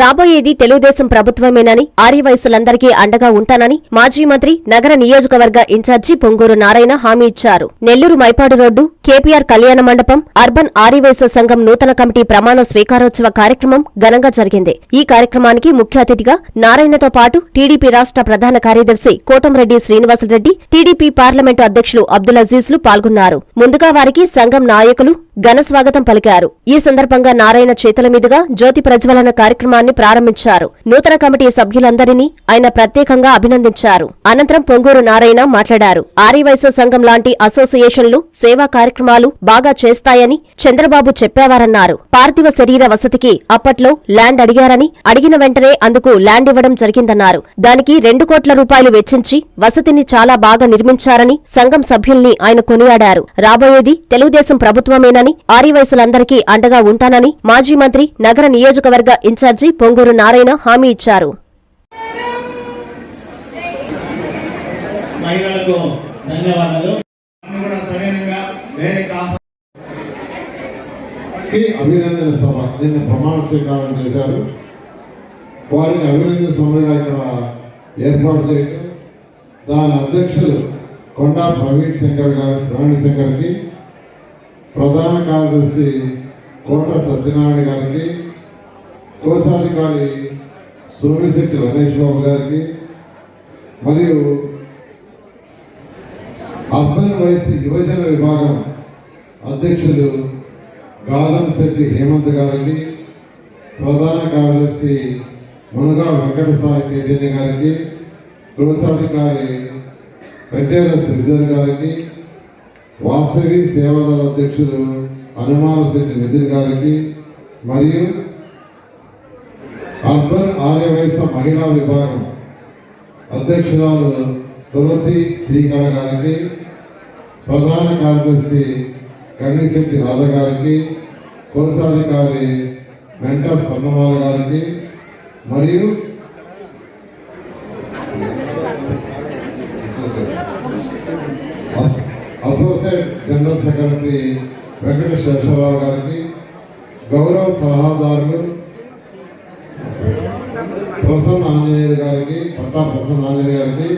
రాబోయేది తెలుగుదేశం ప్రభుత్వమేనని ఆర్యవయసులందరికీ అండగా ఉంటానని మాజీ మంత్రి నగర నియోజకవర్గ ఇన్ఛార్జి పొంగూరు నారాయణ హామీ ఇచ్చారు. నెల్లూరు మైపాడు రోడ్డు కేపీఆర్ కళ్యాణ మండపం అర్బన్ ఆర్యవయస సంఘం నూతన కమిటీ ప్రమాణ స్వీకారోత్సవ కార్యక్రమం ఘనంగా జరిగింది. ఈ కార్యక్రమానికి ముఖ్య అతిథిగా నారాయణతో పాటు టీడీపీ రాష్ట్ర ప్రధాన కార్యదర్శి కోటంరెడ్డి శ్రీనివాసరెడ్డి టీడీపీ పార్లమెంటు అధ్యక్షులు అబ్దుల్ అజీజ్లు పాల్గొన్నారు. ముందుగా వారికి సంఘం నాయకులు ఘన స్వాగతం పలికారు. ఈ సందర్భంగా నారాయణ చేతుల మీదుగా జ్యోతి ప్రజ్వలన కార్యక్రమాన్ని ప్రారంభించారు. నూతన కమిటీ సభ్యులందరినీ ఆయన ప్రత్యేకంగా అభినందించారు. అనంతరం పొంగూరు నారాయణ మాట్లాడారు. ఆర్యవైశ్య సంఘం లాంటి అసోసియేషన్లు సేవా కార్యక్రమాలు బాగా చేస్తాయని చంద్రబాబు చెప్పేవారన్నారు. పార్థివ శరీర వసతికి అప్పట్లో ల్యాండ్ అడిగారని అడిగిన వెంటనే అందుకు ల్యాండ్ ఇవ్వడం జరిగిందన్నారు. దానికి రెండు కోట్ల రూపాయలు వెచ్చించి వసతిని చాలా బాగా నిర్మించారని సంఘం సభ్యుల్ని ఆయన కొనియాడారు. రాబోయేది తెలుగుదేశం ప్రభుత్వమేనని ఆర్యవయసులందరికీ అండగా ఉంటానని మాజీ మంత్రి నగర నియోజకవర్గ ఇన్ఛార్జి పొంగూరు నారాయణ హామీ ఇచ్చారు. మహిళలకు ధన్యవాదాలు. నన్ను కూడా సవినయంగా వేరే కాదు. కి అభినందన సభ. నిన్న ప్రమాణ స్వీకారం చేశారు. వారికి అభినందన సభగా ఇక్కడ ఏర్పాటు చేయడం దాని అధ్యక్షులు కొండా ప్రవీణ్ శంకర్ గారు ప్రవీణ్ శంకర్కి ప్రధాన కార్యదర్శి కోట సత్యనారాయణ గారికి కోశాధికారి సోమిశెట్టి రమేష్ బాబు గారికి మరియు అర్బన్ వయసు యువజన విభాగం అధ్యక్షులు గాలం శెట్టి హేమంత్ గారికి ప్రధాన కార్యదర్శి మునుగా వెంకట సాయి చైతన్య గారికి కోశాధికారి పెట్టేల శ్రీధర్ గారికి వాసవి సేవల అధ్యక్షులు హనుమాన శెట్టి నితిన్ గారికి మరియు అర్బన్ ఆర్యవయస మహిళా విభాగం అధ్యక్షురాలు తులసి శ్రీకళ గారికి ప్రధాన కార్యదర్శి కన్నిశెట్టి రాధ గారికి కోశాధికారి వెంకట స్వర్ణమాల గారికి మరియు సెక్రటరీ వెంకట శేషరావు గారికి గౌరవ సలహాదారులు ప్రసన్న ఆంజనేయులు గారికి పట్టా ప్రసన్న ఆంజనేయ గారికి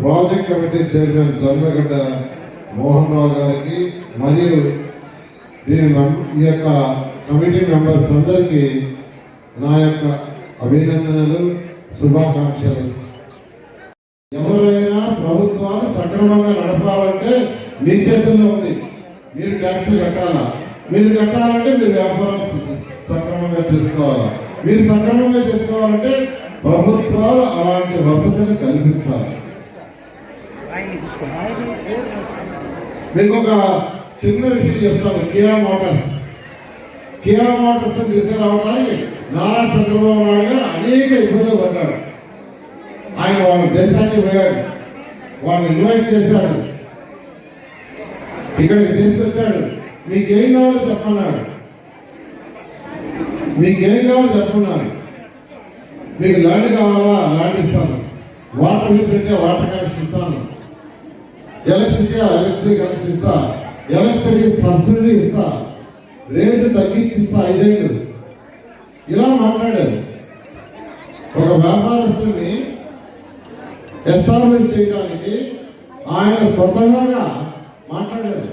project committee chairman Janmagadda Mohan Rao గారికి మరియు దీని ఈ యొక్క కమిటీ మెంబర్స్ అందరికీ నా యొక్క అభినందనలు శుభాకాంక్షలు. ఎవరైనా ప్రభుత్వాలు సక్రమంగా నడపాలంటే మీ చేతుల్లో ఉంది. మీరు ట్యాక్స్ కట్టాలా? మీరు కట్టాలంటే మీరు వ్యాపారం సక్రమంగా చేసుకోవాలా? మీరు సక్రమంగా చేసుకోవాలంటే ప్రభుత్వాలు అలాంటి వసతిని కల్పించాలి. మీకు ఒక చిన్న విషయం చెప్తాను. Kia Motors. కియా మోటార్స్ తీసుకురావడానికి నారా చంద్రబాబు నాయుడు గారు అనేక ఇబ్బందులు పడ్డాడు. ఆయన వాళ్ళ దేశానికి పోయాడు. వాళ్ళని ఇన్వైట్ చేశాడు. ఇక్కడికి తీసుకొచ్చాడు. మీకేం కావాలో చెప్పన్నాడు మీకేం కావాలో చెప్పన్నాడు మీకు ల్యాండ్ కావాలా? ల్యాండ్ ఇస్తాను. వాటర్ ఫెసిలిటీ వాటర్ కనెక్షన్ ఇస్తాను. ఎలక్ట్రిసిటీ ఎలక్ట్రిసిటీ కనెక్షన్ ఇస్తా. ఎలక్ట్రిసిటీ సబ్సిడీ ఇస్తా. రేటు తగ్గించి ఇస్తా. ఐదేళ్ళు. ఇలా మాట్లాడారు ఒక వ్యాపారస్తుని ఎస్టాబ్లిష్ చేయడానికి ఆయన స్వతహాగా మాట్లాడారు.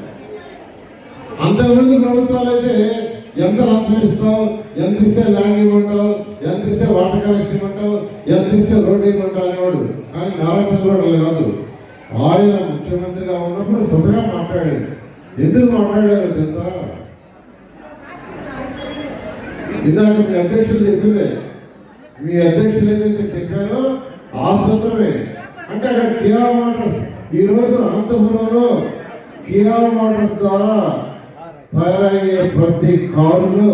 అంతకుముందు ప్రభుత్వాలు అయితే ఎంత లంచం ఇస్తావు ఎంత ఇస్తే ల్యాండ్ ఇవ్వమంటావు ఎంత ఇస్తే వాటర్ కనెక్షన్ ఇవ్వమంటావు ఎంత ఇస్తే రోడ్డు ఇవ్వమంటావు అనేవాడు. కానీ నారా చంద్రబాబు కాదు. ఆయన ముఖ్యమంత్రిగా ఉన్నప్పుడు స్వతగా మాట్లాడాడు. ఎందుకు మాట్లాడారు తెలుసా? ఇందాక మీ అధ్యక్షులు చెప్పిందే. మీ అధ్యక్షులు ఏదైతే చెప్పారో ఆ సూత్రమే. అంటే అక్కడ కేవలం మోటార్స్ ఈ రోజు అనంతపురంలో కియా మోటార్స్ ద్వారా తయారయ్యే ప్రతి కారులో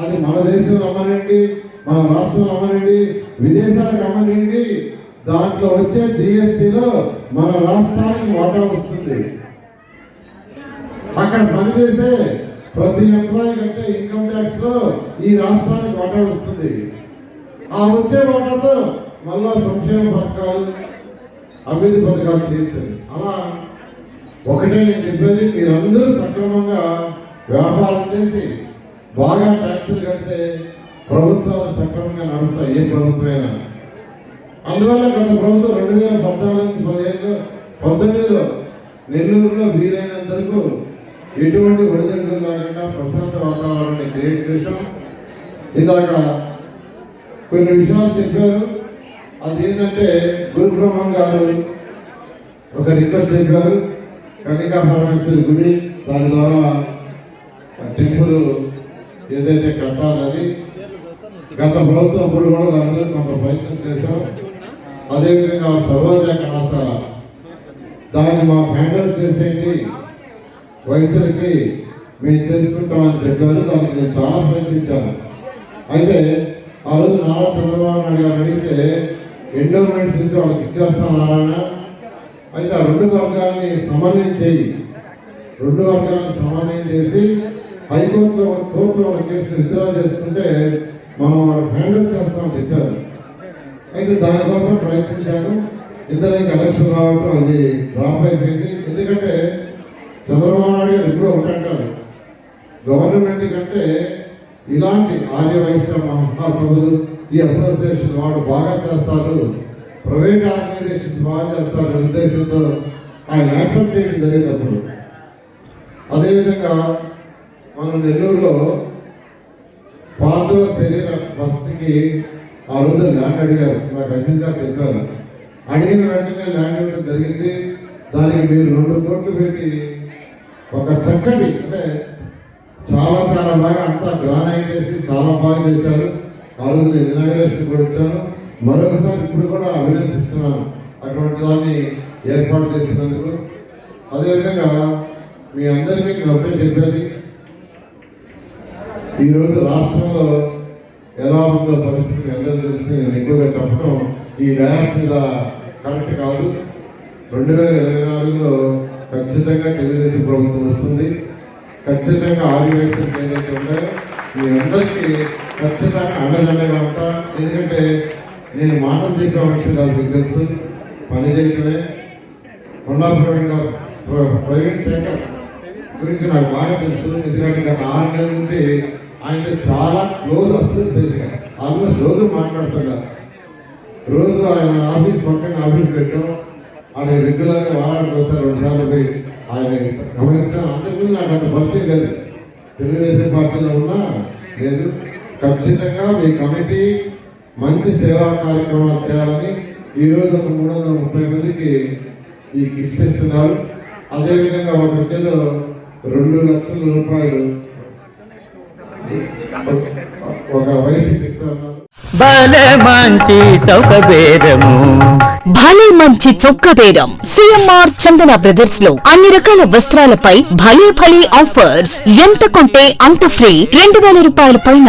అది మన దేశంలో అమ్మనండి మన రాష్ట్రంలో అమ్మనండి విదేశాలకు అమ్మనండి దాంట్లో వచ్చే జిఎస్టిలో మన రాష్ట్రానికి వాటా వస్తుంది. అక్కడ పనిచేసే ప్రతి ఎంప్లాయీ కంటే ఇన్కమ్ ట్యాక్స్లో ఈ రాష్ట్రానికి వాటా వస్తుంది. ఆ వచ్చే వాటాతో మళ్ళా సంక్షేమ పథకాలు అభివృద్ధి పథకాలు చేయించండి. అలా ఒకటే నేను చెప్పేది మీరందరూ సక్రమంగా వ్యాపారం చేసి బాగా ట్యాక్సులు కడితే ప్రభుత్వాలు సక్రమంగా నడుపుతాయి ఏ ప్రభుత్వమైనా అందువల్ల గత ప్రభుత్వం రెండు వేల పద్నాలుగు నుంచి పదిహేను పంతొమ్మిదిలో నెల్లూరులో వీలైనంత వరకు ఎటువంటి ఒడిదడుగులు లేకుండా ప్రశాంత వాతావరణాన్ని క్రియేట్ చేశాం. ఇందాక కొన్ని విషయాలు చెప్పారు. అదేంటంటే గురు బ్రహ్మం గారు ఒక రిక్వెస్ట్ చెప్పారు కన్నికా పరమేశ్వరి గుడి దాని ద్వారా టెంపుల్ ఏదైతే కట్టాలది గత ప్రభుత్వం అప్పుడు కూడా దాని మీద కొంత ప్రయత్నం చేశాం. అదేవిధంగా సర్వోదయ కళాశాల దాన్ని మా హ్యాండిల్ చేసేయండి వయసులకి మేము చేసుకుంటామని చెప్పారు. దానికి నేను చాలా ప్రయత్నించాను. అయితే ఆ రోజు నారా చంద్రబాబు నాయుడు గారు అడిగితే ఎండోమెంట్స్ నుంచి వాళ్ళకి ఇచ్చేస్తాం నారాయణ. అయితే ఆ రెండు వర్గాన్ని సమన్వయం చేయి. రెండు వర్గాలను సమన్వయం చేసి హైకోర్టులో కోర్టులో ఒక కేసు విత్డ్రా చేసుకుంటే మనం వాళ్ళకి హ్యాండిల్ చేస్తామని చెప్పారు. అయితే దానికోసం ప్రయత్నించాను. ఇంతలోకి ఎలక్షన్ రావటం అది డ్రాప్ అయిపోయింది. ఎందుకంటే చంద్రబాబు నాయుడు గారు ఇప్పుడు ఒకటంటారు గవర్నమెంట్ కంటే ఇలాంటి ఆర్య వైశ్య మహాసభలు ఈ అసోసియేషన్ వాడు బాగా చేస్తారు. ప్రైవేట్ ఆర్గనైజేషన్స్ బాగా చేస్తారు ఉద్దేశంతో ఆయన యాక్సెప్ట్ చేయడం జరిగినప్పుడు అదేవిధంగా మనం నెల్లూరులో పార్థవ శరీర బస్తికి ఆ రోజు ల్యాండ్ అడిగారు. నాకు అసీజ్ గారు చెప్పారు. అడిగిన వెంటనే ల్యాండ్ ఇవ్వడం జరిగింది. దానికి మీరు రెండు కోట్లు పెట్టి ఒక చక్కటి అంటే చాలా చాలా బాగా అంతా గ్రానైట్ వేసి చాలా బాగా చేశారు. ఆ రోజు నేను ఇనాగరేషన్ కూడా వచ్చాను మరొకసారి ఇప్పుడు కూడా అభినందిస్తున్నాను. అటువంటి దాన్ని ఏర్పాటు చేసినందుకు. అదేవిధంగా మీ అందరికీ నేను ఒకటే చెప్పేది. ఈరోజు రాష్ట్రంలో ఎలా ఉందో పరిస్థితి అందరూ తెలిసి నేను ఎక్కువగా చెప్పడం ఈ డయాస్ మీద కరెక్ట్ కాదు. రెండు వేల ఇరవై నాలుగులో ఖచ్చితంగా తెలుగుదేశం ప్రభుత్వం వస్తుంది. ఖచ్చితంగా ఆదివేశం ఏదైతే ఉన్నాయో మీ అందరికీ ఖచ్చితంగా అండదండగా ఉంటా. ఎందుకంటే నేను మాటలు చెప్పే విషయం కాదు మీకు తెలుసు. పని చేయడమే కొండా ప్రైవేట్ శాఖ గురించి నాకు బాగా తెలుసు. ఎందుకంటే గత ఆరు నెలల నుంచి ఆయనతో చాలా క్లోజ్ అసోసియేషన్ ఆల్మోస్ట్ రోజు మాట్లాడుతున్నా రోజు ఆయన ఆఫీస్ పక్కన ఆఫీస్ పెట్టాం. ఆయన రెగ్యులర్గా వారానికి వస్తారు రెండుసార్లు పోయి ఆయన గమనిస్తాను. అంతకుముందు నాకు అంత పరిచయం లేదు. తెలుగుదేశం పార్టీలో ఉన్నా లేదు. ఖచ్చితంగా మీ కమిటీ మంచి సేవా కార్యక్రమాలు చేయాలని ఈరోజు ఒక మూడు వందల ముప్పై మందికి ఈ కిట్స్ ఇస్తున్నారు. అదేవిధంగా ఒకరికేదో రెండు లక్షల రూపాయలు ఒక వయసుకి ఇస్తున్నారు భలే మంచి చౌక బేరము భలే మంచి చొక్క బేరం సిఎంఆర్ చందన బ్రదర్స్లో అన్ని రకాల వస్త్రాలపై భలే భలే ఆఫర్స్. ఎంత కొంటే అంత ఫ్రీ. రెండు వేల రూపాయల పైన